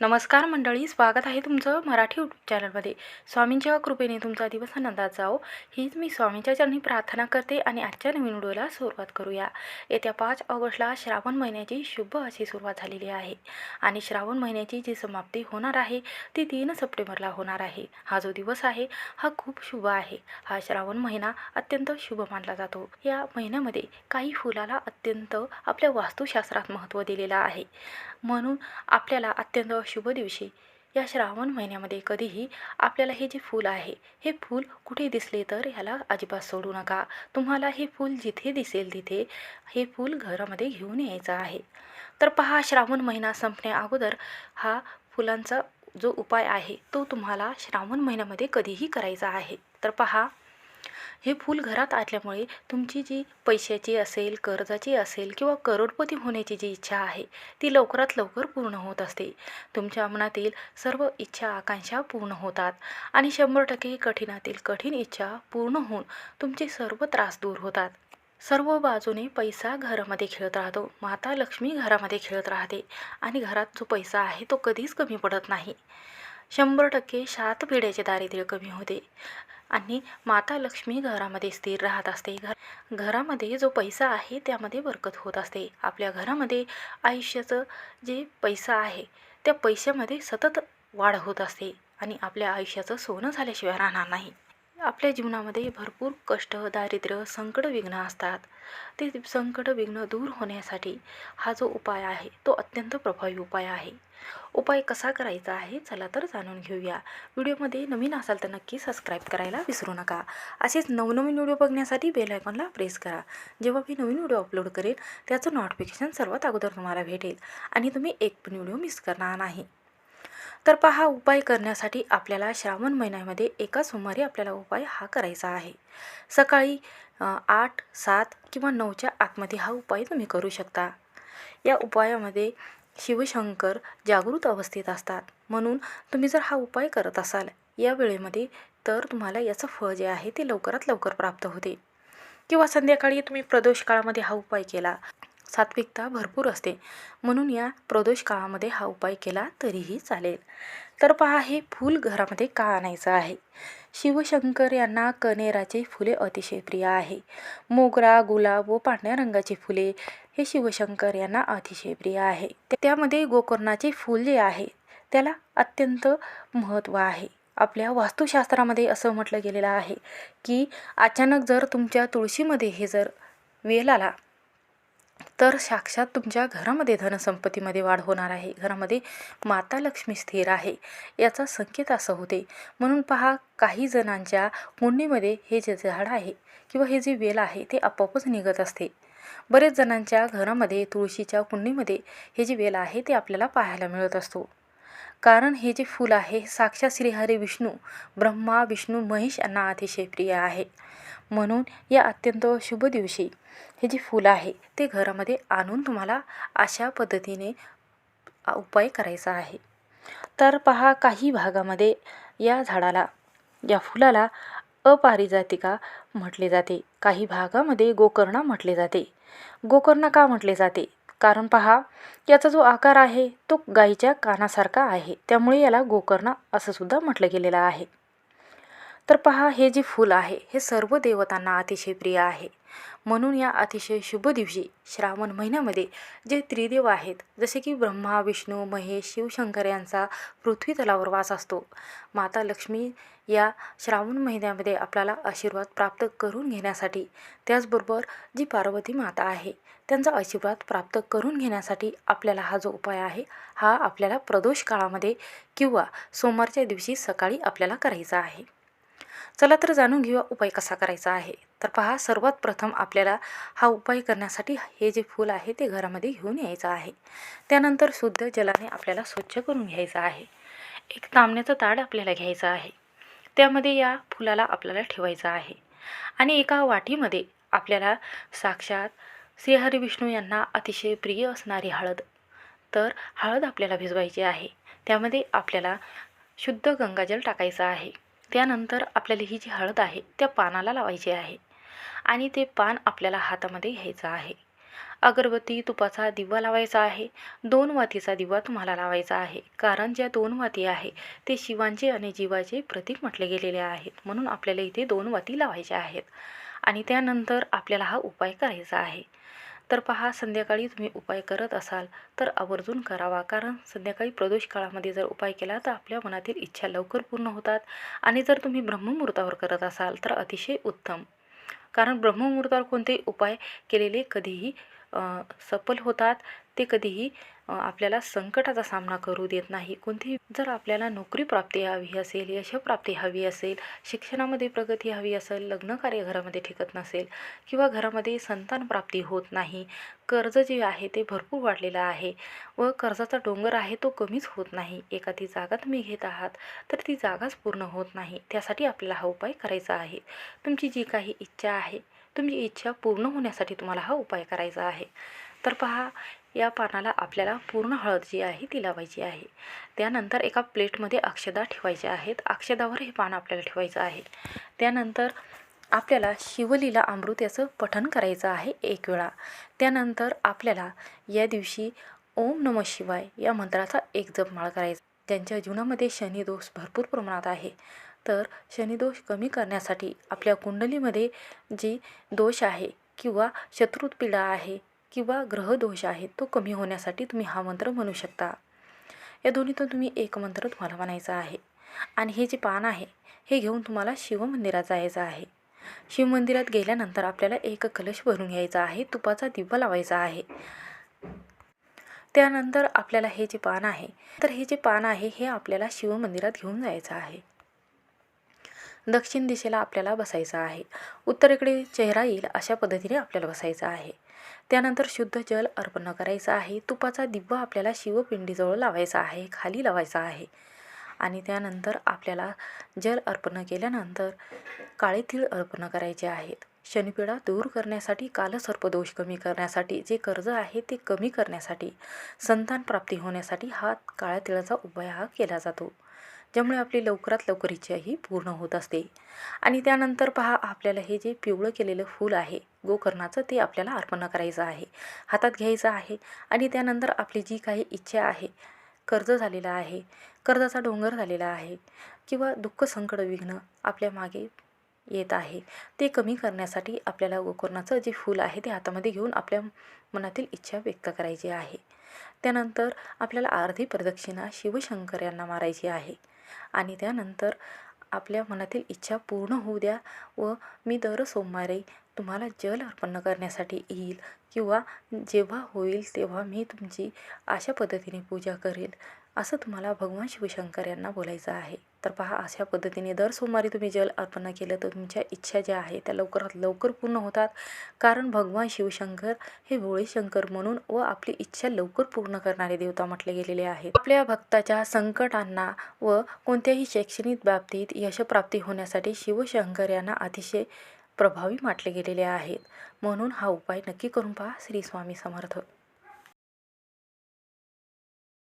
नमस्कार मंडळी स्वागत आहे तुमचं मराठी यूट्यूब चॅनलमध्ये स्वामींच्या कृपेने तुमचा दिवस आनंदात जाओ हीच मी स्वामींच्या चरणी प्रार्थना करते आणि आजच्या नवीन व्हिडिओला सुरुवात करूया. येत्या पाच ऑगस्टला श्रावण महिन्याची शुभ अशी सुरुवात झालेली आहे. आणि श्रावण महिन्याची जी समाप्ती होणार आहे ती तीन सप्टेंबरला होणार आहे. हा जो दिवस आहे हा खूप शुभ आहे. हा श्रावण महिना अत्यंत शुभ मानला जातो. या महिन्यामध्ये काही फुलाला अत्यंत आपल्या वास्तुशास्त्रात महत्त्व दिलेलं आहे. म्हणून आपल्याला अत्यंत शुभ दिवशी. या श्रावण महिन्यामध्ये कधीही आपल्याला हे जे फूल आहे हे फूल कुठे दिसले तर ह्याला अजिबात सोडू नका. तुम्हाला हे फूल जिथे दिसेल तिथे हे फूल घरामध्ये घेऊन यायचं आहे. तर पहा श्रावण महिना संपण्या अगोदर हा फुलांचा जो उपाय आहे तो तुम्हाला श्रावण महिन्यामध्ये कधीही करायचा आहे. तर पहा हे फूल घरात आल्यामुळे तुमची जी पैशाची असेल कर्जाची असेल किंवा करोडपती होण्याची जी इच्छा आहे ती लवकरात लवकर पूर्ण होत असते. तुमच्या मनातील सर्व इच्छा आकांक्षा पूर्ण होतात आणि शंभर टक्के कठीणातील कठीण इच्छा पूर्ण होऊन तुमचे सर्व त्रास दूर होतात. सर्व बाजूने पैसा घरामध्ये खेळत राहतो. माता लक्ष्मी घरामध्ये खेळत राहते आणि घरात जो पैसा आहे तो कधीच कमी पडत नाही. शंभर टक्के सात पिढ्याचे दारिद्र्य कमी होते. आणि माता लक्ष्मी घरामध्ये स्थिर राहत असते. घर घरामध्ये जो पैसा आहे त्यामध्ये बरकत होत असते. आपल्या घरामध्ये आयुष्याचं जे पैसा आहे त्या पैशामध्ये सतत वाढ होत असते आणि आपल्या आयुष्याचं सोनं झाल्याशिवाय राहणार नाही. आपल्या जीवनामध्ये भरपूर कष्ट दारिद्र्य संकट विघ्न असतात. ते संकट विघ्न दूर होण्यासाठी हा जो उपाय आहे तो अत्यंत प्रभावी उपाय आहे. उपाय कसा करायचा आहे चला तर जाणून घेऊया. व्हिडिओमध्ये नवीन असाल तर नक्की सबस्क्राईब करायला विसरू नका. असेच नवनवीन व्हिडिओ बघण्यासाठी बेल आयकॉनला प्रेस करा. जेव्हा मी नवीन व्हिडिओ अपलोड करेल त्याचं नोटिफिकेशन सर्वात अगोदर तुम्हाला भेटेल. आणि तुम्ही एक पण व्हिडिओ मिस करणार नाही. तर पहा उपाय करण्यासाठी आपल्याला श्रावण महिन्यामध्ये एका सोमवारी आपल्याला उपाय हा करायचा आहे. सकाळी आठ सात किंवा नऊच्या आतमध्ये हा उपाय तुम्ही करू शकता. या उपायामध्ये शिवशंकर जागृत अवस्थेत असतात. म्हणून तुम्ही जर हा उपाय करत असाल या वेळेमध्ये तर तुम्हाला याचं फळ जे आहे ते लवकरात लवकर प्राप्त होते. किंवा संध्याकाळी तुम्ही प्रदोष काळामध्ये हा उपाय केला सात्विकता भरपूर असते. म्हणून या प्रदोष काळामध्ये हा उपाय केला तरीही चालेल. तर पहा हे फूल घरामध्ये का आणायचं आहे? शिवशंकर यांना कनेराचे फुले अतिशय प्रिय आहे. मोगरा गुलाब व पांढऱ्या रंगाची फुले हे शिवशंकर यांना अतिशय प्रिय आहे. त्यामध्ये गोकर्णाचे फूल जे आहे त्याला अत्यंत महत्त्व आहे. आपल्या वास्तुशास्त्रामध्ये असं म्हटलं गेलेलं आहे की अचानक जर तुमच्या तुळशीमध्ये हे जर वेल आला तर साक्षात तुमच्या घरामध्ये धनसंपत्तीमध्ये वाढ होणार आहे. घरामध्ये माता लक्ष्मी स्थिर आहे याचा संकेत असं होते. म्हणून पहा काही जणांच्या कुंडीमध्ये हे जे झाड आहे किंवा हे जे वेल आहे ते आपोआपच निघत असते. बरेच जणांच्या घरामध्ये तुळशीच्या कुंडीमध्ये हे जे वेल आहे ते आपल्याला पाहायला मिळत असतो. कारण हे जे फूल आहे साक्षात श्रीहरी विष्णू ब्रह्मा विष्णू महेश यांना अतिशय प्रिय आहे. म्हणून या अत्यंत शुभ दिवशी हे जे फुलं आहे ते घरामध्ये आणून तुम्हाला अशा पद्धतीने उपाय करायचा आहे. तर पहा काही भागामध्ये या झाडाला या फुलाला अपारिजातिका म्हटले जाते. काही भागामध्ये गोकर्णा म्हटले जाते. गोकर्णा का म्हटले जाते? कारण पहा याचा जो आकार आहे तो गाईच्या कानासारखा आहे. त्यामुळे याला गोकर्णा असं सुद्धा म्हटलं गेलेलं आहे. तर पहा हे जे फूल आहे हे सर्व देवतांना अतिशय प्रिय आहे. म्हणून या अतिशय शुभ दिवशी श्रावण महिन्यामध्ये जे त्रिदेव आहेत जसे की ब्रह्मा विष्णू महेश शिवशंकर यांचा पृथ्वी तलावर वास असतो. माता लक्ष्मी या श्रावण महिन्यामध्ये आपल्याला आशीर्वाद प्राप्त करून घेण्यासाठी त्याचबरोबर जी पार्वती माता आहे त्यांचा आशीर्वाद प्राप्त करून घेण्यासाठी आपल्याला हा जो उपाय आहे हा आपल्याला प्रदोष काळामध्ये किंवा सोमवारच्या दिवशी सकाळी आपल्याला करायचा आहे. चला तर जाणून घेऊया उपाय कसा करायचा आहे. तर पहा सर्वात प्रथम आपल्याला हा उपाय करण्यासाठी हे जे फूल आहे ते घरामध्ये घेऊन यायचं आहे. त्यानंतर शुद्ध जलाने आपल्याला स्वच्छ करून घ्यायचं आहे. एक तांबण्याचं ताड आपल्याला घ्यायचं आहे. त्यामध्ये या फुलाला आपल्याला ठेवायचं आहे. आणि एका वाटीमध्ये आपल्याला साक्षात श्रीहरी विष्णू यांना अतिशय प्रिय असणारी हळद तर हळद आपल्याला भिजवायची आहे. त्यामध्ये आपल्याला शुद्ध गंगाजल टाकायचं आहे. त्यानंतर आपल्याला ही जी हळद आहे त्या पानाला लावायची आहे. आणि ते पान आपल्याला हातामध्ये घ्यायचं आहे. अगरबत्ती तुपाचा दिवा लावायचा आहे. दोन वातीचा दिवा तुम्हाला लावायचा आहे. कारण ज्या दोन वाती आहे ते शिवांचे आणि जीवाचे प्रतीक म्हटले गेलेले आहेत. म्हणून आपल्याला इथे दोन वाती लावायच्या आहेत. आणि त्यानंतर आपल्याला हा उपाय करायचा आहे. तर पहा संध्याकाळी तुम्ही उपाय करत असाल तर आवर्जून करावा. कारण संध्याकाळी प्रदोष काळामध्ये जर उपाय केला तर आपल्या मनातील इच्छा लवकर पूर्ण होतात. आणि जर तुम्ही ब्रह्ममुहूर्तावर करत असाल तर अतिशय उत्तम. कारण ब्रह्ममुहूर्तावर कोणतेही उपाय केलेले कधीही सफल होतात. ते कधीही आपल्याला संकटाचा सामना करू देत नाही. कोणती जर आपल्याला नोकरी प्राप्ती हवी असेल यशप्राप्ती हवी असेल शिक्षणामध्ये प्रगती हवी असेल लग्न कार्य घरामध्ये ठिकत नसेल किंवा घरामध्ये संतान प्राप्ती होत नाही कर्ज जे आहे ते भरपूर वाढलेलं आहे व कर्जाचा डोंगर आहे तो कमीच होत नाही. एखादी जागा तुम्ही घेत आहात तर ती जागाच पूर्ण होत नाही. त्यासाठी आपल्याला हा उपाय करायचा आहे. तुमची जी काही इच्छा आहे तुमची इच्छा पूर्ण होण्यासाठी तुम्हाला हा उपाय करायचा आहे. तर पहा या पानाला आपल्याला पूर्ण हळद जी आहे ती लावायची आहे. त्यानंतर एका प्लेटमध्ये अक्षदा ठेवायच्या आहेत. अक्षदावर हे पान आपल्याला ठेवायचं आहे. त्यानंतर आपल्याला शिवलीला अमृत याचं पठण करायचं आहे एक वेळा. त्यानंतर आपल्याला या दिवशी ओम नम शिवाय या मंत्राचा एक जपमाळ करायचा. ज्यांच्या जीवनामध्ये शनिदोष भरपूर प्रमाणात आहे. तर शनिदोष कमी करण्यासाठी आपल्या कुंडलीमध्ये जी दोष आहे किंवा शत्रुत पीडा आहे किंवा ग्रहदोष आहे तो कमी होण्यासाठी तुम्ही हा मंत्र म्हणू शकता. या दोन्हीतून तुम्ही एक मंत्र तुम्हाला म्हणायचा आहे. आणि हे जे पान आहे हे घेऊन तुम्हाला शिवमंदिरात जायचं आहे. शिवमंदिरात गेल्यानंतर आपल्याला एक कलश भरून घ्यायचा आहे तुपाचा दिवा लावायचा आहे. त्यानंतर आपल्याला हे जे पान आहे तर हे जे पान आहे हे आपल्याला शिवमंदिरात घेऊन जायचं आहे. दक्षिण दिशेला आपल्याला बसायचं आहे. उत्तरेकडे चेहरा येईल अशा पद्धतीने आपल्याला बसायचं आहे. त्यानंतर शुद्ध जल अर्पण करायचं आहे. तुपाचा दिवा आपल्याला शिवपिंडीजवळ लावायचा आहे. खाली लावायचा आहे. आणि त्यानंतर आपल्याला जल अर्पण केल्यानंतर काळे तीळ अर्पण करायचे आहेत. शनिपिडा दूर करण्यासाठी कालसर्पदोष कमी करण्यासाठी जे कर्ज आहे ते कमी करण्यासाठी संतान प्राप्ती होण्यासाठी हा काळ्या तिळाचा उपाय हा केला जातो. ज्यामुळे आपली लवकरात लवकर इच्छा ही पूर्ण होत असते. आणि त्यानंतर पहा आपल्याला हे जे पिवळं केलेलं फूल आहे गोकर्णाचं ते आपल्याला अर्पण करायचं आहे. हातात घ्यायचं आहे आणि त्यानंतर आपली जी काही इच्छा आहे कर्ज झालेलं आहे कर्जाचा डोंगर झालेला आहे किंवा दुःख संकट विघ्न आपल्या मागे येत आहे ते कमी करण्यासाठी आपल्याला गोकर्णाचं जे फूल आहे ते हातामध्ये घेऊन आपल्या मनातील इच्छा व्यक्त करायची आहे. त्यानंतर आपल्याला अर्धी प्रदक्षिणा शिवशंकर यांना मारायची आहे. आणि त्यानंतर आपल्या मनातील इच्छा पूर्ण होऊ द्या व मी दर सोमवारी तुम्हाला जल अर्पण करण्यासाठी येईल किंवा जेव्हा होईल तेव्हा मी तुमची अशा पद्धतीने पूजा करेल. असं तुम्हाला भगवान शिवशंकर यांना बोलायचं आहे. तर पहा अशा पद्धतीने दर सोमवारी तुम्ही जल अर्पण केलं तर तुमच्या इच्छा ज्या आहे त्या लवकरात लवकर पूर्ण होतात. कारण भगवान शिवशंकर हे भोळे शंकर म्हणून व आपली इच्छा लवकर पूर्ण करणारे देवता म्हटले गेलेले आहेत. आपल्या भक्ताच्या संकटांना व कोणत्याही शैक्षणिक बाबतीत यशप्राप्ती होण्यासाठी शिवशंकर यांना अतिशय प्रभावी म्हटले गेलेले आहेत. म्हणून हा उपाय नक्की करून पहा श्री स्वामी समर्थ.